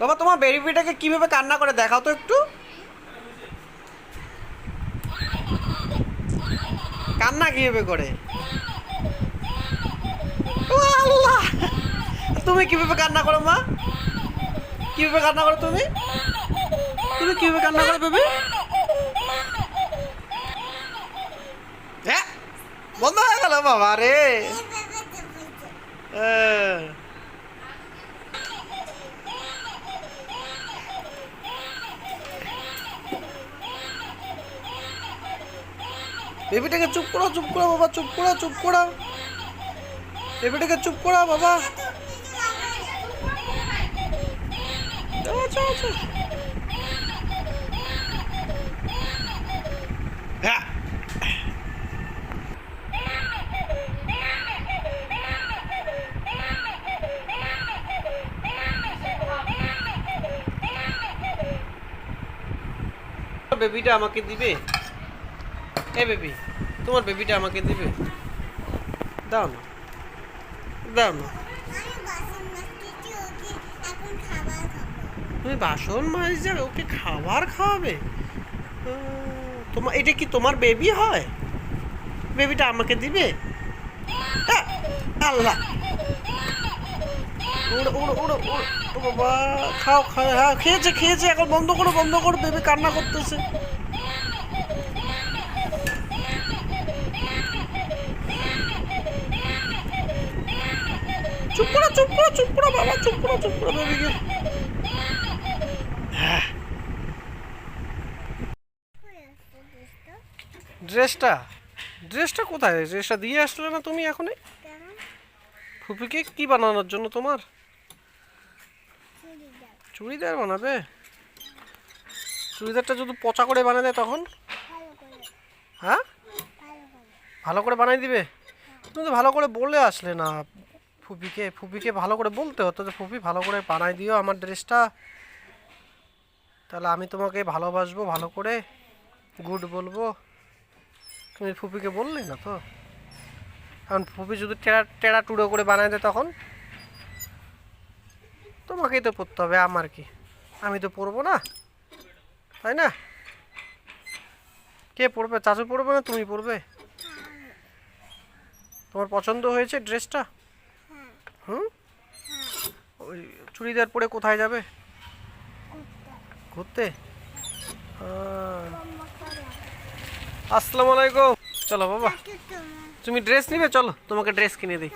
বাবা, তোমার বেবিটাকে কীভাবে কান্না করে দেখাও তো একটু। কান্না কীভাবে করে? তুমি কীভাবে কান্না করো, মা? কীভাবে কান্না করো তুমি? তুমি কীভাবে কান্না করো, বেবি? হ্যাঁ বন্ধ হয়ে গেল বাবা রে। হ্যাঁ। বেবিটাকে চুপ করো চুপ করো বাবা, চুপ করো চুপ করো। বেবিটাকে চুপ করো বাবা। হ্যাঁ। বেবিটা আমাকে দিবে? এ বেবি, তোমার বেবিটা আমাকে দিবে? দাও না। দাও না। তুমি বাসন যাবে ওকে খাবার খাওয়াবে? তোমার এটা কি তোমার বেবি হয়? বেবিটা আমাকে দিবে? আল্লাহ। খাও খাও হ্যাঁ খেয়েছে খেয়েছে, এখন বন্ধ করো বন্ধ করো, বেবি কান্না করতেছে। চুপ করো চুপ করো চুপ করো বাবা, চুপ করো চুপ করো বেবিকে ড্রেসটা? ড্রেসটা কোথায়? ড্রেসটা দিয়ে আসলে না তুমি এখনই? ফুপিকে কি বানানোর জন্য তোমার? চুড়িদার বানাবে? চুড়িদারটা যদি পচা করে বানিয়ে দেয় তখন? হ্যাঁ? ভালো করে বানাই দিবে? তুমি তো ভালো করে বলে আসলে না। ফুপিকে ফুপিকে ভালো করে বলতে হতো যে ফুপি ভালো করে বানাই দিও আমার ড্রেসটা। তাহলে আমি তোমাকে ভালোবাসবো, ভালো করে গুড বলব। তুমি ফুপিকে বললে না তো? এখন ফুপি যদি টেরা টেরা টুডো করে বানাই দেয় তখন? তোমাকেই তো পড়তে হবে, আমার কি? আমি তো পরবো না, তাই না? কে পড়বে চাচু পড়বে না তুমি পড়বে তোমার পছন্দ হয়েছে ড্রেসটা? হুম? ওই চুড়িদার পরে কোথায় যাবে? ঘুরতে? আহ, আসসালামু আলাইকুম। চলো বাবা। তুমি ড্রেস নিবে? চলো তোমাকে ড্রেস কিনে দিই।